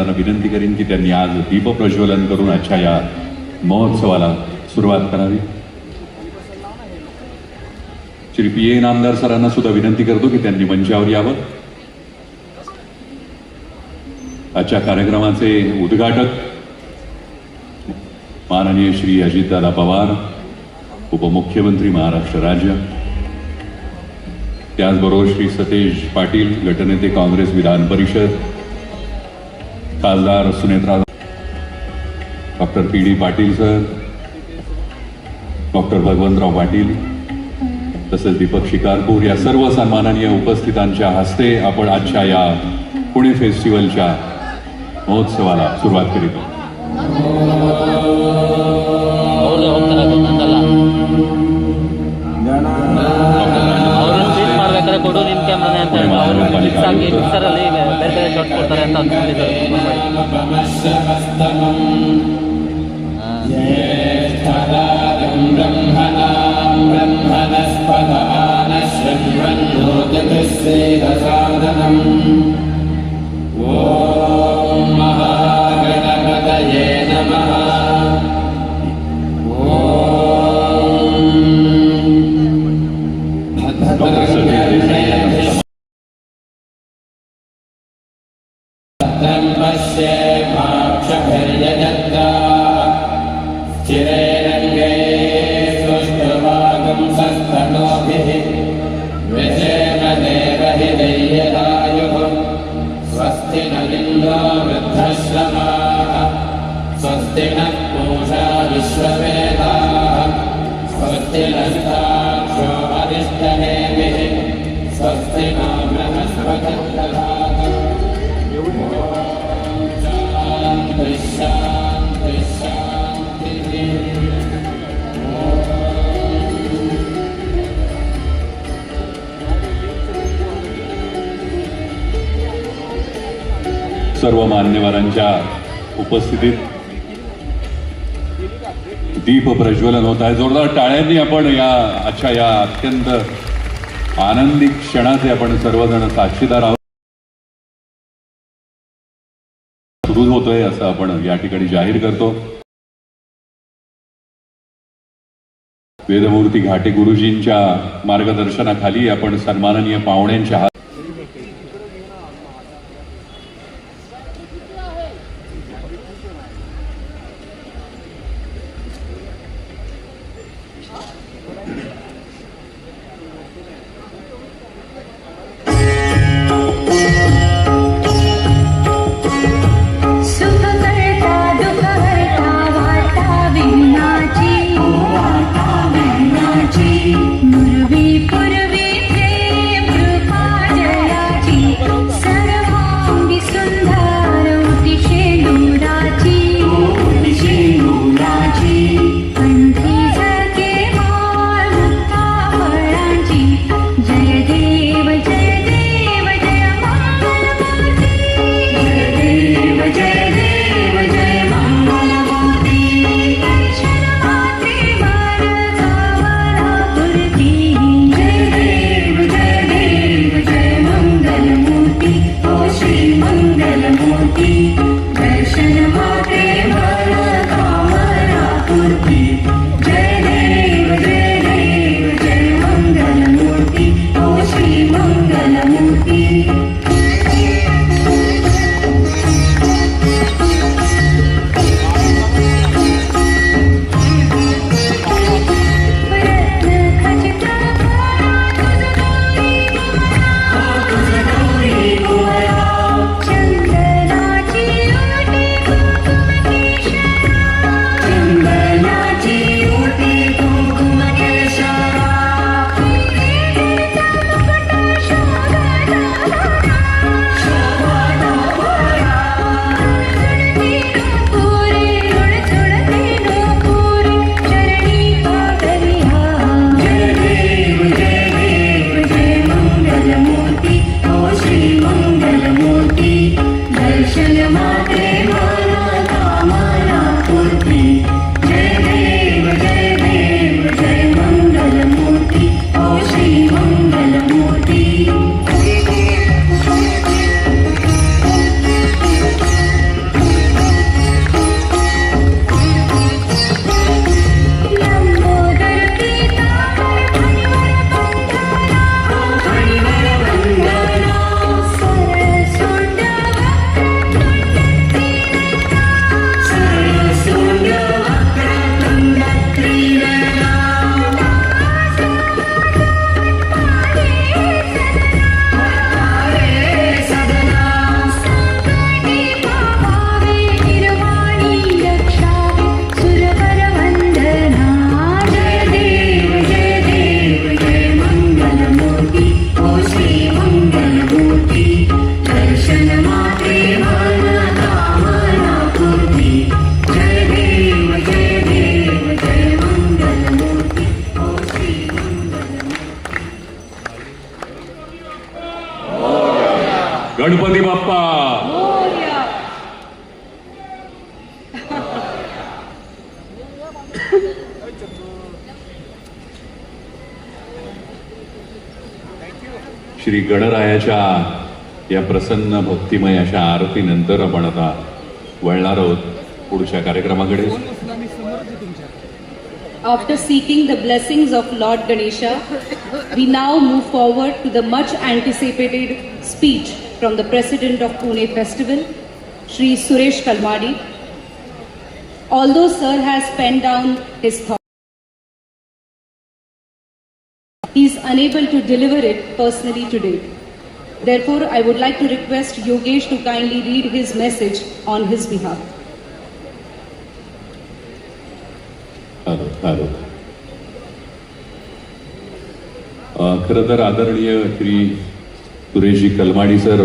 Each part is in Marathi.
महाराजांना विनंती करीन की त्यांनी आज दीप प्रज्वलन करून आजच्या या महोत्सवाला सुरुवात करावी. श्री पी ए नामदार सरांना सुद्धा विनंती करतो की त्यांनी मंचावर यावं. आजच्या कार्यक्रमाचे उद्घाटक माननीय श्री अजितदादा पवार उपमुख्यमंत्री महाराष्ट्र राज्य त्याचबरोबर श्री सतेज पाटील गटनेते काँग्रेस विधान परिषद खासदार Sunetra doctor P D Patil sir doctor Bhagwantrao Patil तसेच दीपक शिकारपूर या सर्व सन्माननीय उपस्थितांच्या हस्ते आपण आजच्या या पुणे फेस्टिवलच्या महोत्सवाला सुरुवात करीत आहोत. वैश्यवस्तमम् ज्येष्ठदारम् ब्रह्मणाम् ब्रह्मणस्पदानश्रम् ब्रह्मोजकृत्सेदसाधनम् विश्ववेदाः स्वस्ति नस्ताक्षो स्वस्ति बृहस्पतिर्दधातु सर्व मान्यवरांच्या उपस्थितीत दीप प्रज्वलन होत आहे. जोरदार टाळ्यांनी आपण या आजच्या या अत्यंत आनंदी क्षणाचे आपण सर्वजण साक्षीदार आहोत. सुरू होतोय असं आपण या ठिकाणी जाहीर करतो. वेदमूर्ती घाटे गुरुजींच्या मार्गदर्शनाखाली आपण सन्माननीय पाहुण्यांच्या हात श्री गणरायाच्या या प्रसन्न भक्तिमय अशा आरतीनंतर आपण आता वळणार आहोत पुढच्या कार्यक्रमाकडे After seeking the blessings of Lord Ganesha, we now move forward to the much anticipated speech from the president of Pune Festival, Shri Suresh Kalmadi. Although Sir has penned down his thoughts, he is unable to deliver it personally today. Therefore, I would like to request Yogesh to kindly read his message on his behalf. Hello hello खरं तर आदरणीय श्री सुरेशजी कलमाडी सर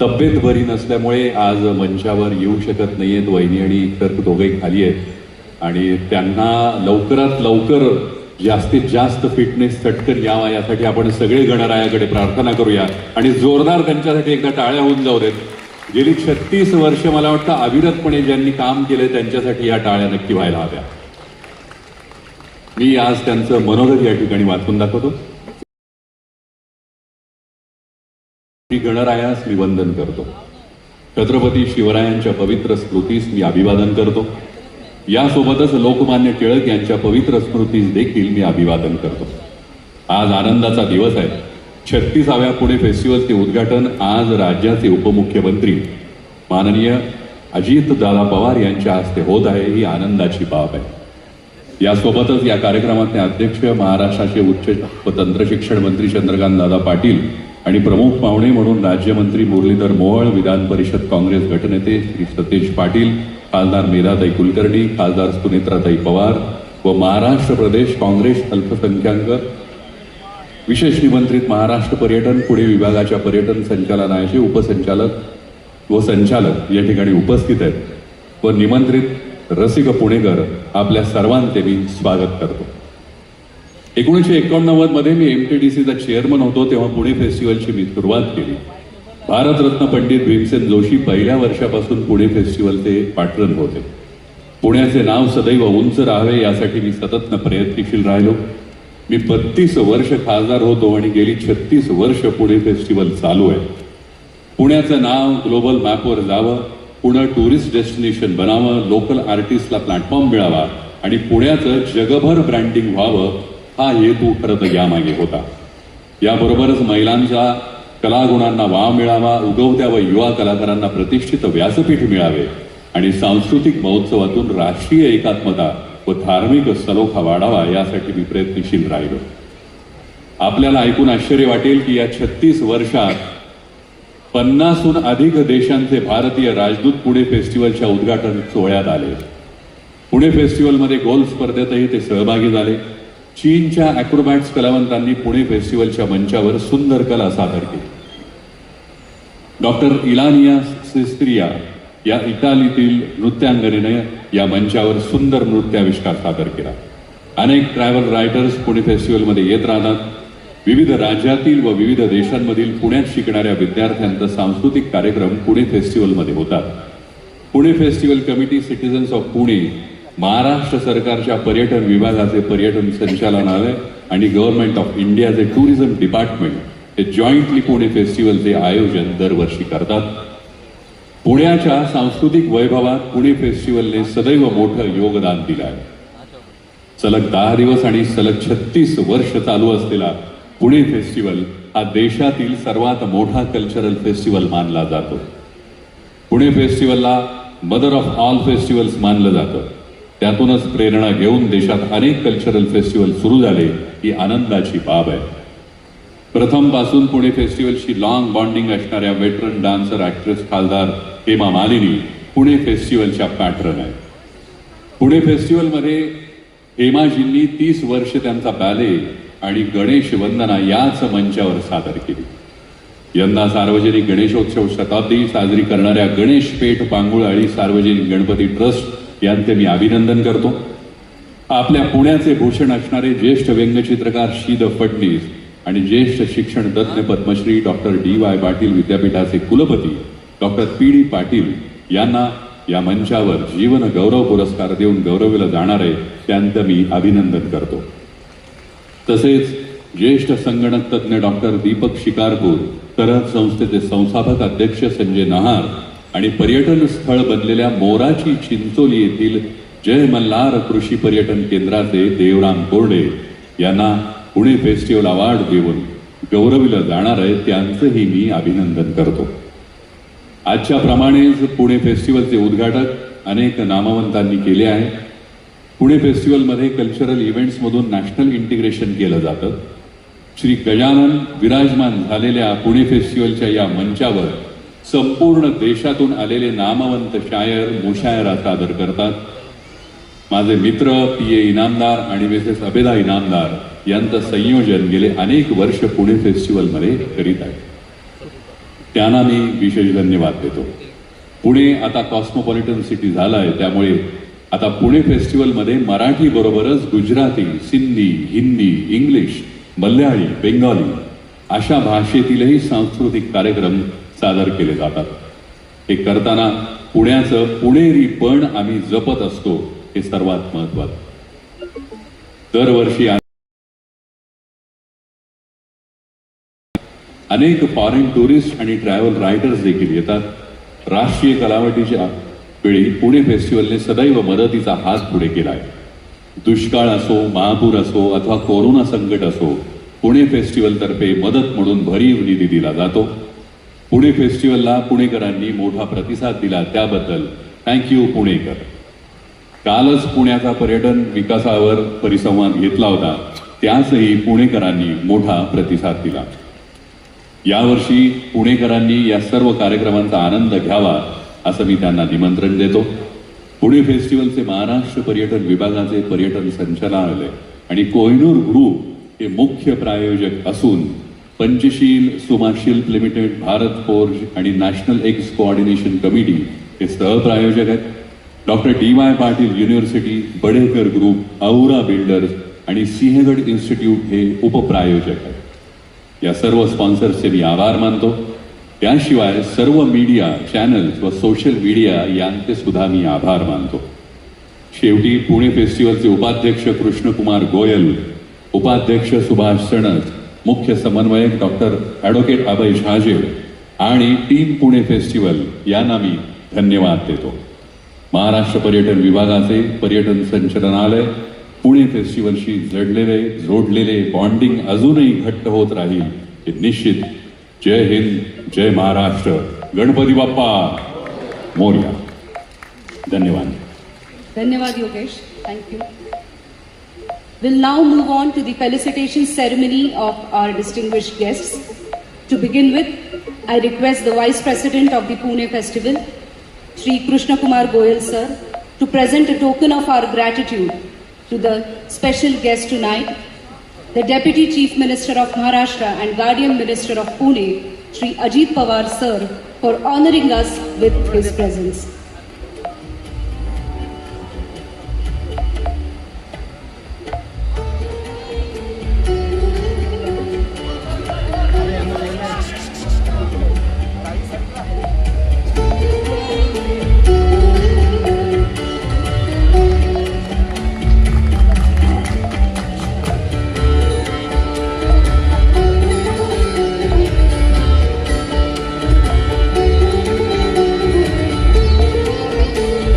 तब्येत बरी नसल्यामुळे आज मंचावर येऊ शकत नाहीयेत वहिनी आणि इतर दोघे खाली आहेत आणि त्यांना लवकरात लवकर जास्तीत जास्त फिटनेस चटकन यावा यासाठी आपण सगळे गणरायाकडे प्रार्थना करूया. आणि जोरदार त्यांच्यासाठी एकदा टाळ्या होऊन जाऊ देत. गेली छत्तीस वर्ष मला वाटतं अविरतपणे ज्यांनी काम केलंय त्यांच्यासाठी या टाळ्या नक्की व्हायला हव्या. मी आज त्यांचं मनोगत या ठिकाणी वाचून दाखवतो. मी गणरायास मी वंदन करतो. छत्रपती शिवरायांच्या पवित्र स्मृतीस मी अभिवादन करतो. यासोबतच लोकमान्य टिळक यांच्या पवित्र स्मृतीस देखील मी अभिवादन करतो. आज आनंदाचा दिवस आहे. छत्तीसाव्या पुणे फेस्टिवलचे उद्घाटन आज राज्याचे उपमुख्यमंत्री माननीय अजित दादा पवार यांच्या हस्ते होत आहे. ही आनंदाची बाब आहे. यासोबतच या कार्यक्रमातले अध्यक्ष महाराष्ट्राचे उच्च व तंत्रशिक्षण मंत्री चंद्रकांत दादा पाटील आणि प्रमुख पाहुणे म्हणून राज्यमंत्री मुरलीधर मोहोळ विधान परिषद काँग्रेस गटनेते श्री सतेज पाटील खासदार मेधाताई कुलकर्णी खासदार सुनेत्राताई पवार व महाराष्ट्र प्रदेश काँग्रेस अल्पसंख्याक विशेष निमंत्रित महाराष्ट्र पर्यटन पुणे विभागाच्या पर्यटन संचालनाचे उपसंचालक व संचालक या ठिकाणी उपस्थित आहेत व निमंत्रित रसिक पुणेकर आपल्या सर्वांचे मी स्वागत करतो. एकोणीसशे एकोणनव्वदमध्ये मी सीचा चेअरमन होतो तेव्हा पुणे फेस्टिवलची मी सुरुवात केली. भारतरत्न पंडित भीमसेन जोशी पहिल्या वर्षापासून पुणे फेस्टिवलचे पाठरण होते. पुण्याचे नाव सदैव उंच राहावे यासाठी मी सततनं प्रयत्नशील राहिलो. मी बत्तीस वर्ष खासदार होतो आणि गेली छत्तीस वर्ष पुणे फेस्टिवल चालू आहे. पुण्याचं नाव ग्लोबल मॅपवर जावं पुणे टुरिस्ट डेस्टिनेशन बनावं लोकल आर्टिस्टला प्लॅटफॉर्म मिळावा आणि पुण्याचं जगभर ब्रँडिंग व्हावं हा हेतू खरं तर यामागे होता. याबरोबरच महिलांचा कलागुणांना वाव मिळावा उगवत्या व युवा कलाकारांना प्रतिष्ठित व्यासपीठ मिळावे आणि सांस्कृतिक महोत्सवातून राष्ट्रीय एकात्मता व धार्मिक सलोखा वाढावा यासाठी मी प्रयत्नशील राहिलो. आपल्याला ऐकून आश्चर्य वाटेल की या छत्तीस वर्षात पन्नासहून अधिक देशांचे भारतीय राजदूत पुणे फेस्टिवलच्या उद्घाटन सोहळ्यात आले. पुणे फेस्टिवलमध्ये गोल्फ स्पर्धेतही ते सहभागी झाले. चीनच्या अॅक्रोबॅट्स कलावंतांनी पुणे फेस्टिवलच्या मंचावर सुंदर कला सादर केली. डॉक्टर इलानिया सेस्त्रिया या इटालीतील नृत्यांगनेने या मंचावर सुंदर नृत्याविष्कार सादर केला. अनेक ट्रॅव्हल रायटर्स पुणे फेस्टिवलमध्ये येत राहतात. विविध राज्यातील व विविध देशांमधील पुण्यात शिकणाऱ्या विद्यार्थ्यांचा सांस्कृतिक कार्यक्रम पुणे फेस्टिवलमध्ये होतात. Pune festival committee citizens of Pune Maharashtra सरकारच्या पर्यटन विभागाचे पर्यटन संचालनालय आणि गव्हर्नमेंट ऑफ इंडियाचे टुरिझम डिपार्टमेंट हे जॉईंटली पुणे फेस्टिवलचे आयोजन दरवर्षी करतात. पुण्याच्या सांस्कृतिक वैभवात पुणे फेस्टिवलने सदैव मोठं योगदान दिलं आहे सलग दहा दिवस आणि सलग छत्तीस वर्ष चालू असलेला पुणे फेस्टिवल हा देशातील सर्वात मोठा कल्चरल फेस्टिवल मानला जातो. पुणे फेस्टिवलला मदर ऑफ ऑल फेस्टिवल्स मानलं जातं. त्यातूनच प्रेरणा घेऊन देशात अनेक कल्चरल फेस्टिवल सुरू झाले ही आनंदाची बाब आहे. प्रथमपासून पुणे फेस्टिवलशी लॉंग बॉन्डिंग असणाऱ्या वेटरन डान्सर ॲक्ट्रेस खासदार हेमा मालिनी पुणे फेस्टिवलच्या पॅटर्न आहे पुणे फेस्टिवलमध्ये हेमाजींनी तीस वर्ष त्यांचा बॅले आणि गणेश वंदना याच मंचावर सादर केली. यंदा सार्वजनिक गणेशोत्सव शताब्दी साजरी करणाऱ्या गणेश पेठ पांगुळाळी सार्वजनिक गणपती ट्रस्ट यांचे मी अभिनंदन करतो. आपल्या पुण्याचे भूषण असणारे ज्येष्ठ व्यंगचित्रकार शीद फडणीस आणि ज्येष्ठ शिक्षण तज्ज्ञ Padmashri doctor D Y Patil विद्यापीठाचे कुलपती डॉक्टर पी डी पाटील यांना या मंचावर जीवन गौरव पुरस्कार देऊन गौरविलं जाणार आहे त्यांचं मी अभिनंदन करतो. तसेच ज्येष्ठ संगणक तज्ज्ञ डॉक्टर दीपक शिकारपूर तरह संस्थेचे संस्थापक अध्यक्ष संजय नहार आणि पर्यटन स्थळ बनलेल्या मोराची चिंचोली येथील जय मल्हार कृषी पर्यटन केंद्राचे देवराम कोरडे यांना पुणे फेस्टिवल अवॉर्ड देऊन गौरविलं जाणार आहे त्यांचंही मी अभिनंदन करतो. आजच्या प्रमाणेच पुणे फेस्टिवलचे उद्घाटक अनेक नामवंतांनी केले आहे पुणे फेस्टिवलमध्ये कल्चरल इव्हेंट्समधून नॅशनल इंटिग्रेशन केलं जातं. श्री गजानन विराजमान झालेल्या पुणे फेस्टिवलच्या या मंचावर संपूर्ण देशातून आलेले नामवंत शायर मुशायरा सादर करतात. माझे मित्र पी ए इनामदार आणि मिसेस अबेदा इनामदार यांचं संयोजन गेले अनेक वर्ष पुणे फेस्टिवलमध्ये करीत आहे. त्यांना मी विशेष धन्यवाद देतो. पुणे आता कॉस्मोपॉलिटन सिटी झालं आहे त्यामुळे आता पुणे फेस्टिवलमध्ये मराठी बरोबरच गुजराती सिंधी हिंदी इंग्लिश मल्याळी बेंगॉली अशा भाषेतीलही सांस्कृतिक कार्यक्रम सादर केले जातात. हे करताना पुण्याचं पुणेरी पण आम्ही जपत असतो हे सर्वात महत्वाचं. दरवर्षी अनेक फॉरेन टुरिस्ट आणि ट्रॅव्हल रायडर्स देखील येतात. राष्ट्रीय कलावटीच्या वेळी पुणे फेस्टिवलने सदैव मदतीचा हात पुढे केला आहे दुष्काळ असो महापूर असो अथवा कोरोना संकट असो पुणे फेस्टिवलतर्फे मदत म्हणून भरीव निधी दिला जातो. पुणे फेस्टिवलला पुणेकरांनी मोठा प्रतिसाद दिला त्याबद्दल थँक्यू पुणेकर. कालच पुण्याचा पर्यटन विकासावर परिसंवाद घेतला होता. त्यासही पुणेकरांनी मोठा प्रतिसाद दिला. यावर्षी पुणेकरांनी या सर्व कार्यक्रमांचा आनंद घ्यावा असं मी त्यांना निमंत्रण देतो. पुणे फेस्टिवलचे महाराष्ट्र पर्यटन विभागाचे पर्यटन संचालनालय आणि कोहिनूर ग्रुप हे मुख्य प्रायोजक असून पंचशील सुमाशिल्प लिमिटेड भारत फोर्ज आणि नॅशनल एक्स कोऑर्डिनेशन कमिटी हे सहप्रायोजक आहेत. Doctor D Y Patil university Badekar group aura builders आणि सिंहगड इन्स्टिट्यूट हे उपप्रायोजक आहेत. या सर्व स्पॉन्सर्सचे मी आभार मानतो. त्याशिवाय सर्व मीडिया चॅनल्स व सोशल मीडिया यांचे सुद्धा मी आभार मानतो. शेवटी पुणे फेस्टिवलचे उपाध्यक्ष कृष्णकुमार गोयल उपाध्यक्ष सुभाष सणस मुख्य समन्वयक डॉक्टर ॲडव्होकेट अभय शहाजे आणि टीम पुणे फेस्टिवल यांना मी धन्यवाद देतो. महाराष्ट्र पर्यटन विभागाचे पर्यटन संचालनालय पुणे फेस्टिवलशी जडलेले जोडलेले बॉन्डिंग अजूनही घट्ट होत राहील हे निश्चित जय हिंद जय महाराष्ट्र गणपती बाप्पा मोर्या धन्यवाद Dhanyawad Yogesh. Thank you. We'll now move on to the felicitation ceremony of our distinguished guests. To begin with, I request the Vice President of the Pune Festival, Sri Krishna Kumar Goyal sir, to present a token of our gratitude to the special guest tonight, the Deputy Chief Minister of Maharashtra and Guardian Minister of Pune, Sri Ajit Pawar sir, for honoring us with his presence.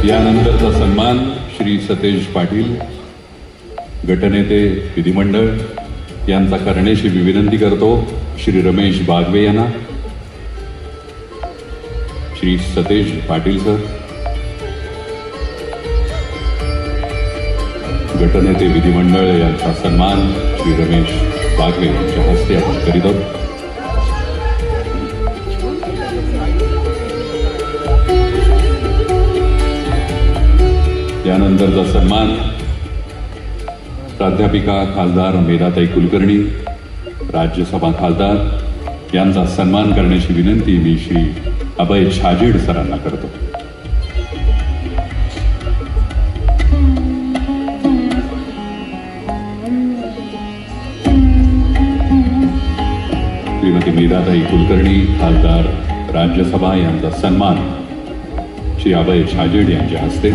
यानंतरचा सन्मान श्री सतेज पाटील गटनेते विधिमंडळ यांचा करण्याची विनंती करतो श्री रमेश बागवे यांना श्री सतेज पाटील सर गटनेते विधिमंडळ यांचा सन्मान श्री रमेश बागवे यांच्या हस्ते आपण करीत आहोत. त्यानंतरचा सन्मान प्राध्यापिका खासदार मेधाताई कुलकर्णी राज्यसभा खासदार यांचा सन्मान करण्याची विनंती मी श्री अभय छाजेड सरांना करतो. श्रीमती मेधाताई कुलकर्णी खासदार राज्यसभा यांचा सन्मान श्री अभय छाजेड यांच्या हस्ते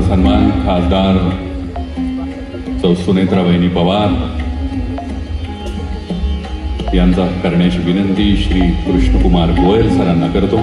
यानंतरचा सन्मान खासदार चौ सुनेत्रा बहिणी पवार यांचा करण्याची विनंती श्री कृष्णकुमार गोयल सरांना करतो.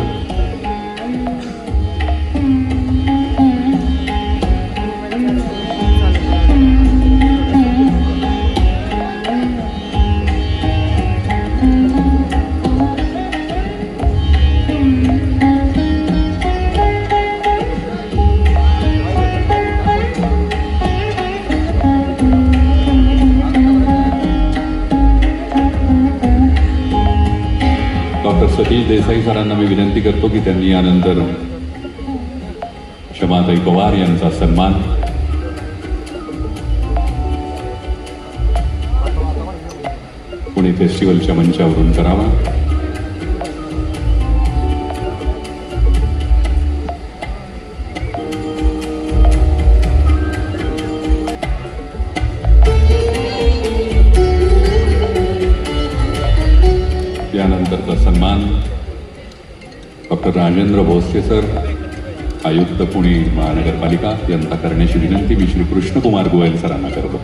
सतीश देसाई सरांना मी विनंती करतो की त्यांनी यानंतर क्षमाताई पवार यांचा सन्मान पुणे फेस्टिवलच्या मंचावरून करावा. त्यानंतरचा सन्मान डॉक्टर राजेंद्र भोसले सर आयुक्त पुणे महानगरपालिका यांचा करण्याची विनंती मी श्री कृष्णकुमार गोयल सरांना करतो.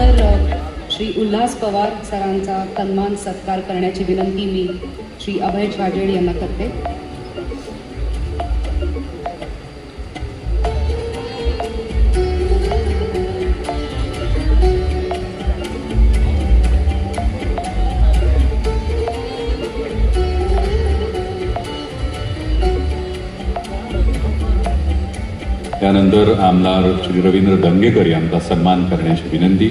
तर श्री उल्हास पवार सरांचा सन्मान सत्कार करण्याची विनंती मी श्री अभय छाजेड यांना करते. आमदार श्री रवींद्र दंगेकर यांचा सन्मान करण्याची विनंती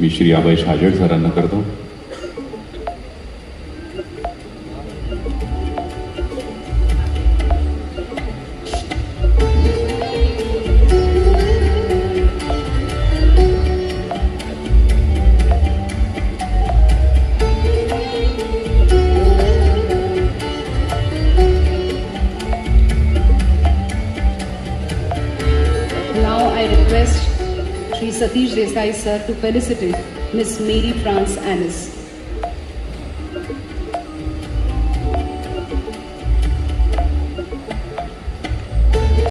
मी श्री अभय शाजेड सरांना करतो. Sir to felicitate Miss Mary France Annis.